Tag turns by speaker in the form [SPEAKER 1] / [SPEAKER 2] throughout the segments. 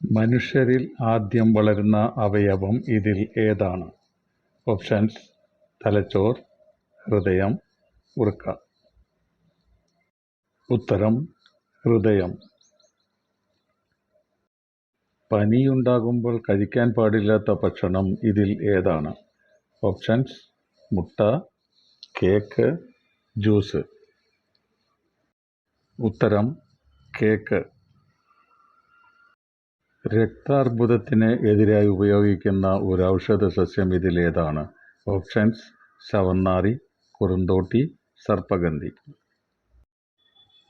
[SPEAKER 1] മനുഷ്യരിൽ ആദ്യം വളരുന്ന അവയവം ഇതിൽ ഏതാണ്? ഓപ്ഷൻസ് തലച്ചോർ ഹൃദയം വൃക്ക ഉത്തരം ഹൃദയം. പനിയുണ്ടാകുമ്പോൾ കഴിക്കാൻ പാടില്ലാത്ത ഭക്ഷണം ഇതിൽ ഏതാണ്? ഓപ്ഷൻസ് മുട്ട കേക്ക് ജ്യൂസ്. ഉത്തരം കേക്ക്. രക്താർബുദത്തിന് എതിരായി ഉപയോഗിക്കുന്ന ഒരു ഔഷധ സസ്യം ഇതിലേതാണ്. ഓപ്ഷൻസ് ശവന്നാറി കുറുന്തോട്ടി സർപ്പഗന്ധി.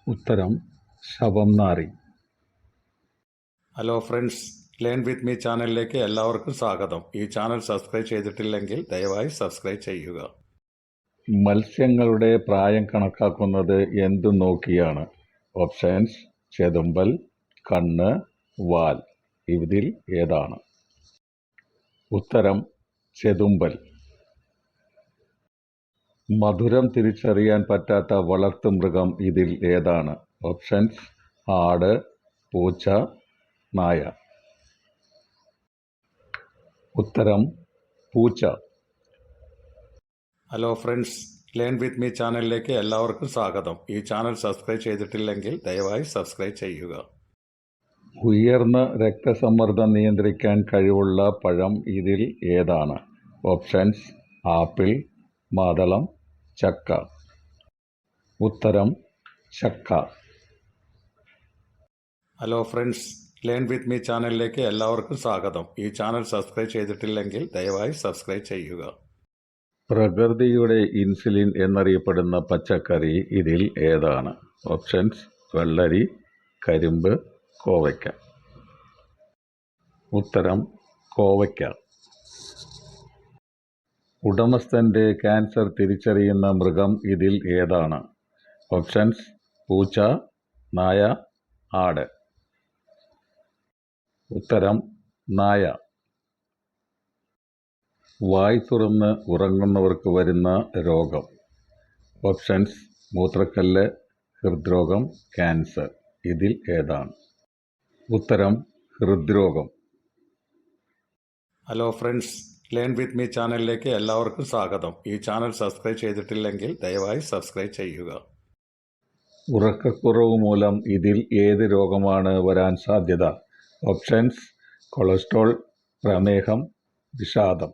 [SPEAKER 1] ഉത്തരം ശവംനാറി
[SPEAKER 2] hello friends learn with me ചാനലിലേക്ക് എല്ലാവർക്കും സ്വാഗതം. ഈ ചാനൽ സബ്സ്ക്രൈബ് ചെയ്തിട്ടില്ലെങ്കിൽ ദയവായി സബ്സ്ക്രൈബ് ചെയ്യുക.
[SPEAKER 1] മത്സ്യങ്ങളുടെ പ്രായം കണക്കാക്കുന്നത് എന്തു നോക്കിയാണ്? ഓപ്ഷൻസ് ചെതുമ്പൽ കണ്ണ് വാൽ. ഇതിൽ ഏതാണ്? ഉത്തരം ചെതുമ്പൽ. മധുരം തിരിച്ചറിയാൻ പറ്റാത്ത വളർത്തുമൃഗം ഇതിൽ ഏതാണ്? ഓപ്ഷൻസ് ആട് പൂച്ച നായ. ഉത്തരം പൂച്ച.
[SPEAKER 2] Hello friends learn with me ചാനലിലേക്ക് എല്ലാവർക്കും സ്വാഗതം. ഈ ചാനൽ സബ്സ്ക്രൈബ് ചെയ്തിട്ടില്ലെങ്കിൽ ദയവായി സബ്സ്ക്രൈബ് ചെയ്യുക.
[SPEAKER 1] ഉയർന്ന രക്തസമ്മർദ്ദം നിയന്ത്രിക്കാൻ കഴിവുള്ള പഴം ഇതിൽ ഏതാണ്? ഓപ്ഷൻസ് ആപ്പിൾ മാതളം ചക്ക. ഉത്തരം ചക്ക.
[SPEAKER 2] Hello friends learn with me ചാനലിലേക്ക് എല്ലാവർക്കും സ്വാഗതം. ഈ ചാനൽ സബ്സ്ക്രൈബ് ചെയ്തിട്ടില്ലെങ്കിൽ ദയവായി സബ്സ്ക്രൈബ് ചെയ്യുക.
[SPEAKER 1] പ്രകൃതിയുടെ ഇൻസുലിൻ എന്നറിയപ്പെടുന്ന പച്ചക്കറി ഇതിൽ ഏതാണ്? ഓപ്ഷൻസ് വെള്ളരി കരിമ്പ് കോവയ്ക്ക. ഉത്തരം കോവയ്ക്ക. ഉടമസ്ഥന്റെ ക്യാൻസർ തിരിച്ചറിയുന്ന മൃഗം ഇതിൽ ഏതാണ്? ഓപ്ഷൻസ് പൂച്ച നായ ആട്. ഉത്തരം നായ. വായ് തുറന്ന് ഉറങ്ങുന്നവർക്ക് വരുന്ന രോഗം. ഓപ്ഷൻസ് മൂത്രക്കല്ല് ഹൃദ്രോഗം ക്യാൻസർ. ഇതിൽ ഏതാണ്? ഉത്തരം ഹൃദ്രോഗം.
[SPEAKER 2] Hello friends learn with me ചാനലിലേക്ക് എല്ലാവർക്കും സ്വാഗതം. ഈ ചാനൽ സബ്സ്ക്രൈബ് ചെയ്തിട്ടില്ലെങ്കിൽ ദയവായി സബ്സ്ക്രൈബ് ചെയ്യുക.
[SPEAKER 1] ഉറക്കക്കുറവ് മൂലം ഇതിൽ ഏത് രോഗമാണ് വരാൻ സാധ്യത? ഓപ്ഷൻസ് കൊളസ്ട്രോൾ പ്രമേഹം വിഷാദം.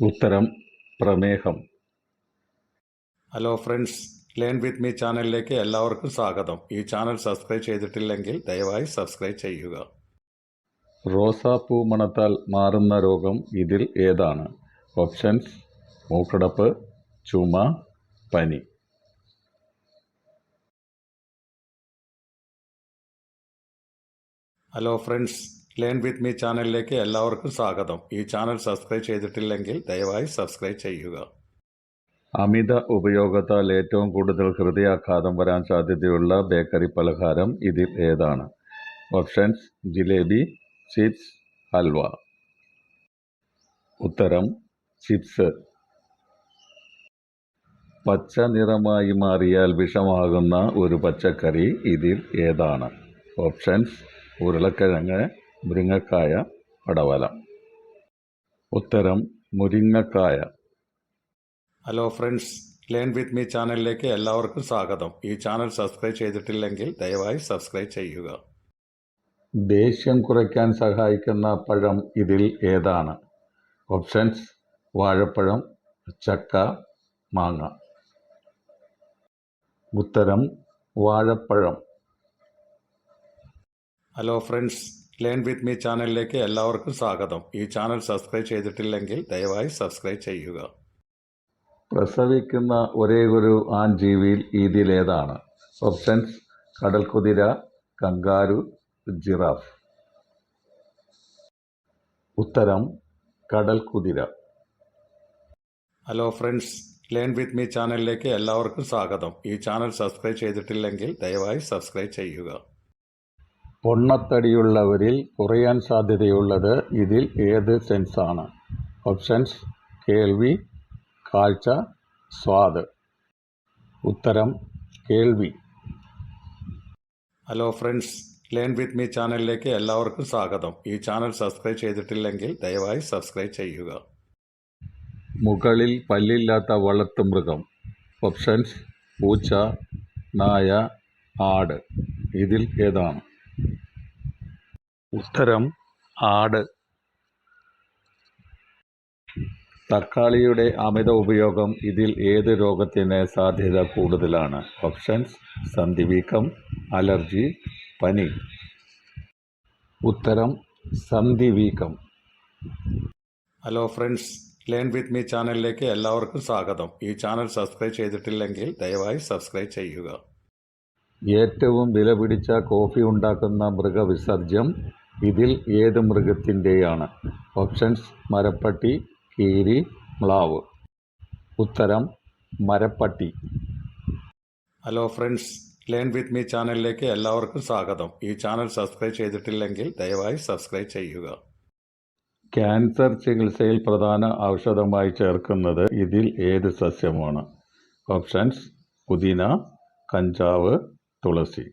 [SPEAKER 1] ഉത്തരം പ്രമേഹം.
[SPEAKER 2] Hello friends learn with me ചാനലിലേക്ക് എല്ലാവർക്കും സ്വാഗതം. ഈ ചാനൽ സബ്സ്ക്രൈബ് ചെയ്തിട്ടില്ലെങ്കിൽ ദയവായി സബ്സ്ക്രൈബ് ചെയ്യുക.
[SPEAKER 1] റോസാപ്പൂ മണത്താൽ മാറുന്ന രോഗം ഇതിൽ ഏതാണ്? ഓപ്ഷൻസ് മൂക്കടപ്പ് ചുമ പനി.
[SPEAKER 2] Hello friends learn with me ചാനലിലേക്ക് എല്ലാവർക്കും സ്വാഗതം. ഈ ചാനൽ സബ്സ്ക്രൈബ് ചെയ്തിട്ടില്ലെങ്കിൽ ദയവായി സബ്സ്ക്രൈബ് ചെയ്യുക.
[SPEAKER 1] അമിത ഉപയോഗത്താൽ ഏറ്റവും കൂടുതൽ ഹൃദയാഘാതം വരാൻ സാധ്യതയുള്ള ബേക്കറി പലഹാരം ഇതിൽ ഏതാണ്? Options jalebi chips halwa. ഉത്തരം ചിപ്സ്. പച്ച നിറമായി മാറിയാൽ വിഷമാകുന്ന ഒരു പച്ചക്കറി ഇതിൽ ഏതാണ്? ഓപ്ഷൻസ് ഉരുളക്കിഴങ്ങ് മുരിങ്ങക്കായ പടവലം. ഉത്തരം മുരിങ്ങക്കായ.
[SPEAKER 2] Hello friends learn with me ചാനലിലേക്ക് എല്ലാവർക്കും സ്വാഗതം. ഈ ചാനൽ സബ്സ്ക്രൈബ് ചെയ്തിട്ടില്ലെങ്കിൽ ദയവായി സബ്സ്ക്രൈബ് ചെയ്യുക.
[SPEAKER 1] ദേഷ്യം കുറയ്ക്കാൻ സഹായിക്കുന്ന പഴം ഇതിൽ ഏതാണ്? ഓപ്ഷൻസ് വാഴപ്പഴം ചക്ക മാങ്ങ. ഉത്തരം വാഴപ്പഴം.
[SPEAKER 2] Hello friends learn with me ചാനലിലേക്ക് എല്ലാവർക്കും സ്വാഗതം. ഈ ചാനൽ സബ്സ്ക്രൈബ് ചെയ്തിട്ടില്ലെങ്കിൽ ദയവായി സബ്സ്ക്രൈബ് ചെയ്യുക.
[SPEAKER 1] പ്രസവിക്കുന്ന ഒരേ ഒരു ആൺജീവിയിൽ ഇതിലേതാണ് ഓപ്ഷൻസ് കടൽക്കുതിര കങ്കാരു ജിറാഫ്. ഉത്തരം കടൽക്കുതിര.
[SPEAKER 2] Hello friends learn with me ചാനലിലേക്ക് എല്ലാവർക്കും സ്വാഗതം. ഈ ചാനൽ സബ്സ്ക്രൈബ് ചെയ്തിട്ടില്ലെങ്കിൽ ദയവായി സബ്സ്ക്രൈബ് ചെയ്യുക.
[SPEAKER 1] പൊണ്ണത്തടിയുള്ളവരിൽ കുറയാൻ സാധ്യതയുള്ളത് ഇതിൽ ഏത് സെൻസാണ് ഓപ്ഷൻസ് കേൾവി കാഴ്ച സ്വാദ്. ഉത്തരം കേൾവി.
[SPEAKER 2] Hello friends learn with me ചാനലിലേക്ക് എല്ലാവർക്കും സ്വാഗതം. ഈ ചാനൽ സബ്സ്ക്രൈബ് ചെയ്തിട്ടില്ലെങ്കിൽ ദയവായി സബ്സ്ക്രൈബ് ചെയ്യുക.
[SPEAKER 1] മുകളിൽ പല്ലില്ലാത്ത വളർത്തുമൃഗം ഓപ്ഷൻസ് പൂച്ച നായ ആട്. ഇതിൽ ഏതാണ്? ഉത്തരം ആട്. തക്കാളിയുടെ അമിത ഉപയോഗം ഇതിൽ ഏത് രോഗത്തിന് സാധ്യത കൂടുതലാണ്? ഓപ്ഷൻസ് സന്ധിവീക്കം അലർജി പനി. ഉത്തരം സന്ധിവീക്കം
[SPEAKER 2] hello friends learn with me ചാനലിലേക്ക് എല്ലാവർക്കും സ്വാഗതം. ഈ ചാനൽ സബ്സ്ക്രൈബ് ചെയ്തിട്ടില്ലെങ്കിൽ ദയവായി സബ്സ്ക്രൈബ് ചെയ്യുക.
[SPEAKER 1] ഏറ്റവും വിലപിടിച്ച കോഫി ഉണ്ടാക്കുന്ന മൃഗവിസർജ്യം ഇതിൽ ഏത് മൃഗത്തിന്റെയാണ്? ഓപ്ഷൻസ് മരപ്പട്ടി കീരി മ്ലാവ്. ഉത്തരം മരപ്പട്ടി.
[SPEAKER 2] Hello friends learn with me ചാനലിലേക്ക് എല്ലാവർക്കും സ്വാഗതം. ഈ ചാനൽ സബ്സ്ക്രൈബ് ചെയ്തിട്ടില്ലെങ്കിൽ ദയവായി സബ്സ്ക്രൈബ് ചെയ്യുക.
[SPEAKER 1] ക്യാൻസർ ചികിത്സയിൽ പ്രധാന ഔഷധമായി ചേർക്കുന്നത് ഇതിൽ ഏത് സസ്യമാണ്? ഓപ്ഷൻസ് പുതിന കഞ്ചാവ് തുളസി.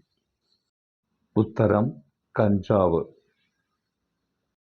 [SPEAKER 1] ഉത്തരം കഞ്ചാവ്.